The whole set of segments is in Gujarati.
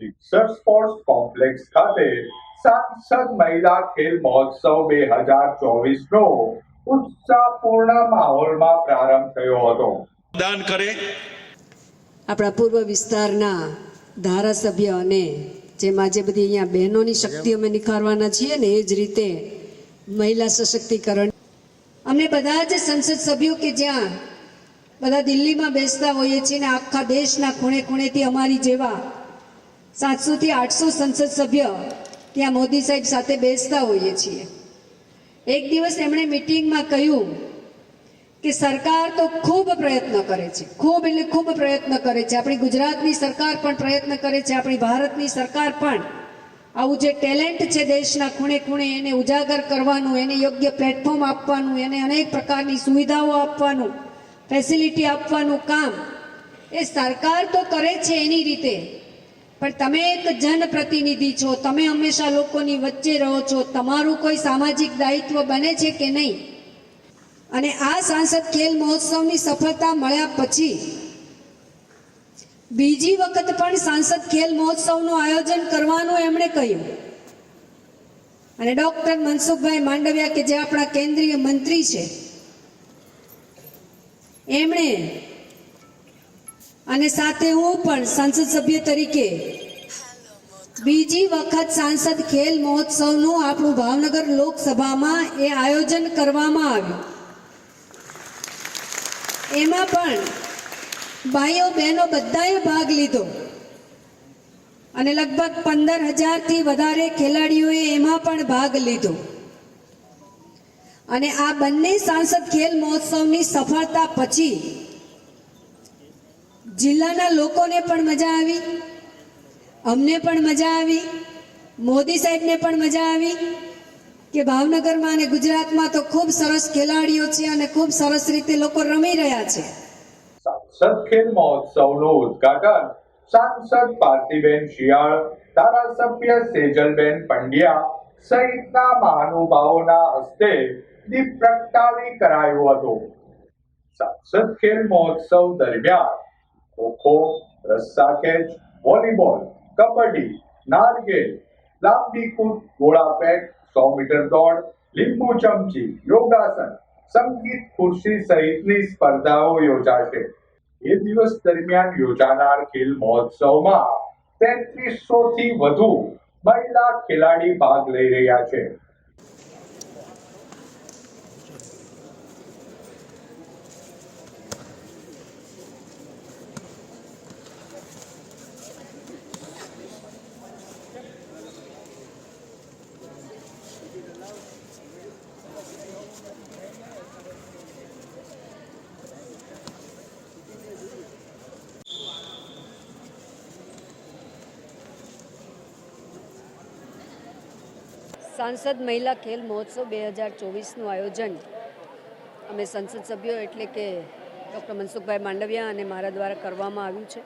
સિક્સર સ્પોર્ટ્સ કોમ્પ્લેક્સ ખાતે સાંસદ મહિલા ખેલ મહોત્સવ બે હજાર ચોવીસ નો ઉત્સાહપૂર્ણ માહોલમાં પ્રારંભ થયો હતો. દાન કરે. આપણા પૂર્વ વિસ્તારના ધારાસભ્ય અને જેમ આજે બધી અહીંયા બહેનોની શક્તિ અમે નિખારવાના છીએ ને એ જ રીતે મહિલા સશક્તિકરણ. અમે બધા જ સંસદ સભ્યો કે જ્યાં બધા દિલ્હીમાં બેસતા હોઈએ છીએ ને આખા દેશના ખૂણે ખૂણેથી અમારી જેવા સાતસોથી આઠસો સંસદ સભ્ય ત્યાં મોદી સાહેબ સાથે બેસતા હોઈએ છીએ. એક દિવસ એમણે મિટિંગમાં કહ્યું કે સરકાર તો ખૂબ પ્રયત્ન કરે છે. ખૂબ એટલે ખૂબ પ્રયત્ન કરે છે. આપણી ગુજરાતની સરકાર પણ પ્રયત્ન કરે છે. આપણી ભારતની સરકાર પણ આવું જે ટેલેન્ટ છે દેશના ખૂણે ખૂણે એને ઉજાગર કરવાનું, એને યોગ્ય પ્લેટફોર્મ આપવાનું, એને અનેક પ્રકારની સુવિધાઓ આપવાનું, ફેસિલિટી આપવાનું કામ એ સરકાર તો કરે છે એની રીતે. પણ તમે એક જનપ્રતિનિધિ છો. તમે હંમેશા લોકોની વચ્ચે રહો છો. તમારું કોઈ સામાજિક દાયિત્વ બને છે કે નહીં? અને આ સાંસદ ખેલ મહોત્સવની સફળતા મળ્યા પછી બીજી વખત પણ સાંસદ ખેલ મહોત્સવનું આયોજન કરવાનું એમણે કહ્યું. અને ડોક્ટર મનસુખભાઈ માંડવિયા, કે જે આપણા કેન્દ્રીય મંત્રી છે, એમણે અને સાથે હું પણ સંસદ સભ્ય તરીકે બીજી વખત સાંસદ ખેલ મહોત્સવનું આપણું ભાવનગર લોકસભામાં એ આયોજન કરવામાં આવ્યું. એમાં પણ ભાઈઓ બહેનો બધાએ ભાગ લીધો. અને લગભગ પંદર હજારથી વધારે ખેલાડીઓએ એમાં પણ ભાગ લીધો. અને આ બંને સાંસદ ખેલ મહોત્સવની સફળતા પછી જિલ્લાના લોકોને પણ મજા આવી, અમને પણ મજા આવી, મોદી સાહેબને પણ મજા આવી કે ભાવનગરમાં અને ગુજરાતમાં તો ખૂબ સરસ ખેલાડીઓ છે અને ખૂબ સરસ રીતે લોકો રમી રહ્યા છે. સાંસદ ખેલ મહોત્સવનું ઉદ્ઘાટન સાંસદ પાર્થિબેન શિયાળ, ધારાસભ્ય સેજલબેન પંડ્યા સહિતના મહાનુભાવોના હસ્તે દીપ પ્રગટાવી કરાયું હતું. સાંસદ ખેલ મહોત્સવ દરમિયાન ખોખો, રસ્સા ખેંચ વોલીબોલ, કબડ્ડી, નારગેલ, લાંબી કૂદ, ગોળા ફેંક, સો મીટર દોડ, લીંબુ ચમચી, યોગાસન, સંગીત ખુરશી સહિતની સ્પર્ધાઓ યોજાશે. એ દિવસ દરમિયાન યોજાનાર ખેલ મહોત્સવમાં તેત્રીસો થી વધુ મહિલા ખેલાડી ભાગ લઈ રહ્યા છે. સાંસદ મહિલા ખેલ મહોત્સવ બે હજાર ચોવીસનું આયોજન. અમે સંસદ સભ્યો એટલે કે ડૉક્ટર મનસુખભાઈ માંડવિયા અને મારા દ્વારા કરવામાં આવ્યું છે.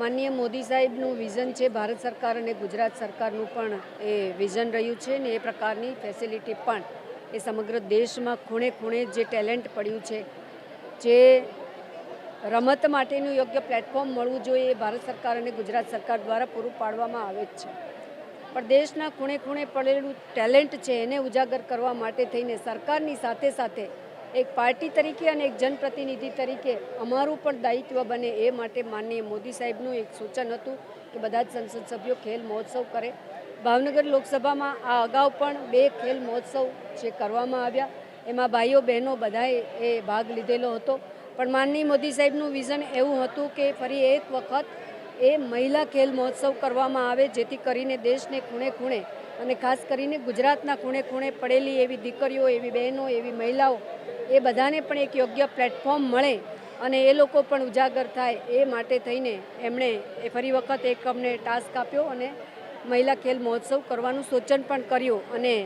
માનનીય મોદી સાહેબનું વિઝન છે ભારત સરકાર અને ગુજરાત સરકારનું પણ એ વિઝન રહ્યું છે ને એ પ્રકારની ફેસિલિટી પણ એ સમગ્ર દેશમાં ખૂણે ખૂણે જે ટેલેન્ટ પડ્યું છે, જે રમત માટેનું યોગ્ય પ્લેટફોર્મ મળવું જોઈએ એ ભારત સરકાર અને ગુજરાત સરકાર દ્વારા પૂરું પાડવામાં આવે જ છે. પણ દેશના ખૂણે ખૂણે પડેલું ટેલેન્ટ છે એને ઉજાગર કરવા માટે થઈને સરકારની સાથે સાથે એક પાર્ટી તરીકે અને એક જનપ્રતિનિધિ તરીકે અમારું પણ દાયિત્વ બને એ માટે માનનીય મોદી સાહેબનું એક સૂચન હતું કે બધા જ સંસદ સભ્યો ખેલ મહોત્સવ કરે. ભાવનગર લોકસભામાં આ અગાઉ પણ બે ખેલ મહોત્સવ જે કરવામાં આવ્યા. એમાં ભાઈઓ બહેનો બધાએ એ ભાગ લીધેલો હતો. પણ માનનીય મોદી સાહેબનું વિઝન એવું હતું કે ફરી એક વખત એ મહિલા ખેલ મહોત્સવ કરવામાં આવે, જેથી કરીને દેશને ખૂણે ખૂણે અને ખાસ કરીને ગુજરાતના ખૂણે ખૂણે પડેલી એવી દીકરીઓ, એવી બહેનો, એવી મહિલાઓ, એ બધાને પણ એક યોગ્ય પ્લેટફોર્મ મળે અને એ લોકો પણ ઉજાગર થાય એ માટે થઈને એમણે એ ફરી વખત એક અમને ટાસ્ક આપ્યો અને મહિલા ખેલ મહોત્સવ કરવાનું સૂચન પણ કર્યું અને